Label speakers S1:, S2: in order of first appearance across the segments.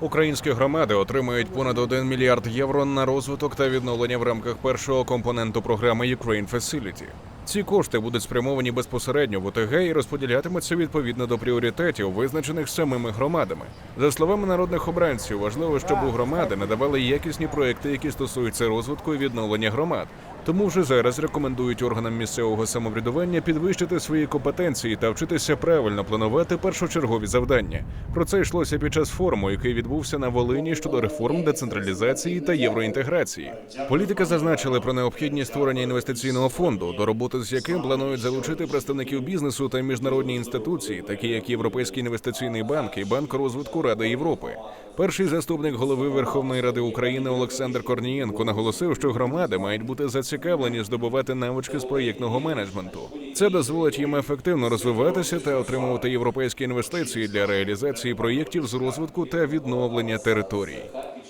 S1: Українські громади отримають понад 1 мільярд євро на розвиток та відновлення в рамках першого компоненту програми Ukraine Facility. Ці кошти будуть спрямовані безпосередньо в ОТГ і розподілятимуться відповідно до пріоритетів, визначених самими громадами. За словами народних обранців, важливо, щоб у громади надавали якісні проекти, які стосуються розвитку і відновлення громад. Тому вже зараз рекомендують органам місцевого самоврядування підвищити свої компетенції та вчитися правильно планувати першочергові завдання. Про це йшлося під час форуму, який відбувся на Волині щодо реформ децентралізації та євроінтеграції. Політики зазначили про необхідність створення інвестиційного фонду, до роботи з яким планують залучити представників бізнесу та міжнародні інституції, такі як Європейський інвестиційний банк і Банк розвитку Ради Європи. Перший заступник голови Верховної Ради України Олександр Корнієнко наголосив, що громади мають бути зацікавлені здобувати навички з проєктного менеджменту. Це дозволить їм ефективно розвиватися та отримувати європейські інвестиції для реалізації проєктів з розвитку та відновлення територій.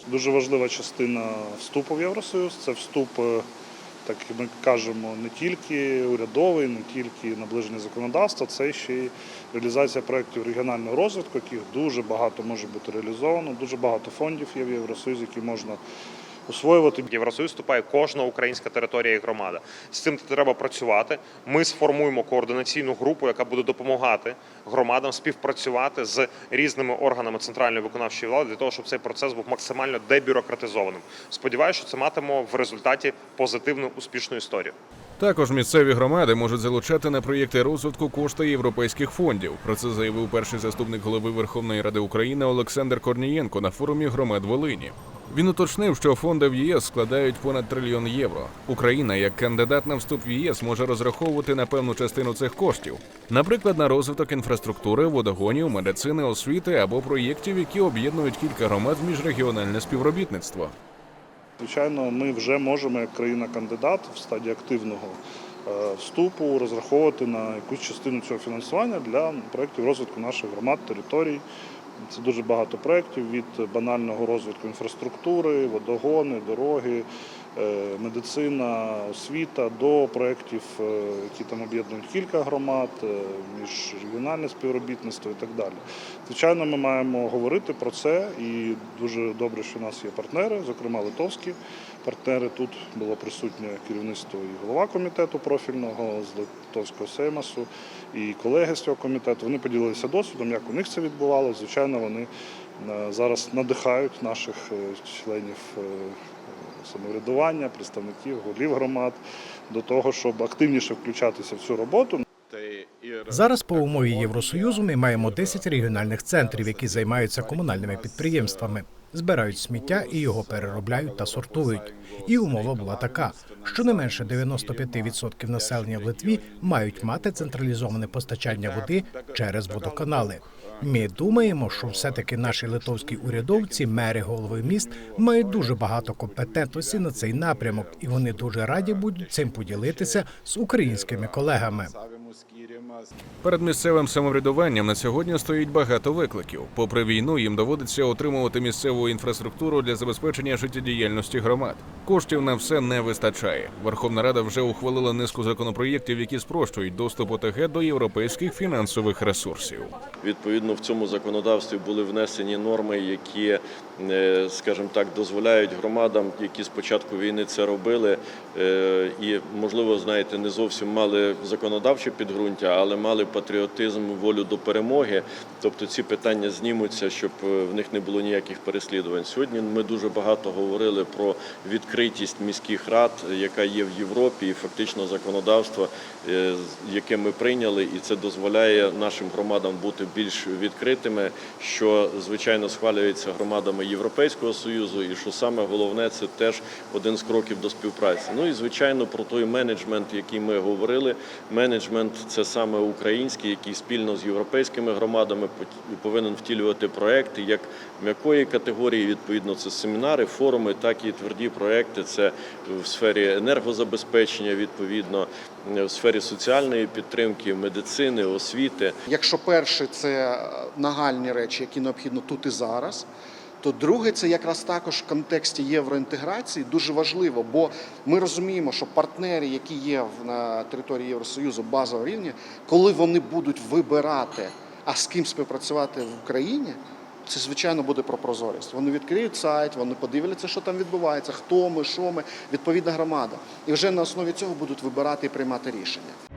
S2: Дуже важлива частина вступу в Євросоюз це вступ, е, так як ми кажемо, не тільки урядовий, не тільки наближене законодавство, це ще й реалізація проєктів регіонального розвитку, яких дуже багато може бути реалізовано. Дуже багато фондів є в Євросоюзі, які можна освоювати.
S3: В Євросоюз вступає кожна українська територія і громада. З цим треба працювати. Ми сформуємо координаційну групу, яка буде допомагати громадам співпрацювати з різними органами центральної виконавчої влади для того, щоб цей процес був максимально дебюрократизованим. Сподіваюся, що це матимо в результаті позитивну успішну історію.
S1: Також місцеві громади можуть залучати на проєкти розвитку кошти європейських фондів. Про це заявив перший заступник голови Верховної Ради України Олександр Корнієнко на форумі громад Волині. Він уточнив, що фонди в ЄС складають понад трильйон євро. Україна, як кандидат на вступ в ЄС, може розраховувати на певну частину цих коштів, наприклад, на розвиток інфраструктури, водогонів, медицини, освіти або проєктів, які об'єднують кілька громад в міжрегіональне співробітництво.
S2: Звичайно, ми вже можемо, як країна-кандидат в стадії активного е, вступу, розраховувати на якусь частину цього фінансування для проєктів розвитку наших громад, територій. Це дуже багато проєктів від банального розвитку інфраструктури, водогони, дороги, медицина, освіта до проєктів, е, які там об'єднують кілька громад, е, міжрегіональне співробітництво і так далі. Звичайно, ми маємо говорити про це, і дуже добре, що у нас є партнери, зокрема литовські партнери. Тут було присутнє керівництво і голова комітету профільного з литовського сеймасу, і колеги з цього комітету. Вони поділилися досвідом, як у них це відбувалося. Звичайно, вони е, зараз надихають наших е, членів е, самоврядування, представників, голів громад до того, щоб активніше включатися в цю роботу.
S4: Зараз по умові Євросоюзу ми маємо 10 регіональних центрів, які займаються комунальними підприємствами, збирають сміття і його переробляють та сортують. І умова була така, що не менше 95% населення в Литві мають мати централізоване постачання води через водоканали. Ми думаємо, що все-таки наші литовські урядовці, мери, голови міст мають дуже багато компетентності на цей напрямок, і вони дуже раді будуть цим поділитися з українськими колегами.
S1: Перед місцевим самоврядуванням на сьогодні стоїть багато викликів. Попри війну, їм доводиться отримувати місцеву інфраструктуру для забезпечення життєдіяльності громад. Коштів на все не вистачає. Верховна Рада вже ухвалила низку законопроєктів, які спрощують доступ ОТГ до європейських фінансових ресурсів.
S5: Відповідно, в цьому законодавстві були внесені норми, які, е, скажімо так, дозволяють громадам, які з початку війни це робили, е, і, можливо, знаєте, не зовсім мали законодавче підґрунтя, але мали патріотизм, волю до перемоги. Тобто ці питання знімуться, щоб е, в них не було ніяких переслідувань. Сьогодні ми дуже багато говорили про відкритість міських рад, яка є в Європі, і фактично законодавство, е, яке ми прийняли, і це дозволяє нашим громадам бути більш відкритими, що звичайно схвалюється громадами Європейського союзу, і що саме головне, це теж один з кроків до співпраці. Ну і звичайно про той менеджмент, який ми говорили. Менеджмент це саме український, який спільно з європейськими громадами повинен втілювати проекти як м'якої категорії. Відповідно, це семінари, форуми, так і тверді проекти. Це в сфері енергозабезпечення, відповідно, в сфері соціальної підтримки, медицини, освіти.
S6: Якщо перше це нагальні речі, які необхідно тут і зараз, то друге це якраз також в контексті євроінтеграції дуже важливо, бо ми розуміємо, що партнери, які є на території Євросоюзу базового рівня, коли вони будуть вибирати, а з ким співпрацювати в Україні, Це звичайно буде про прозорість. Вони відкриють сайт, вони подивляться, що там відбувається, хто ми, що ми, відповідна громада. І вже на основі цього будуть вибирати і приймати рішення.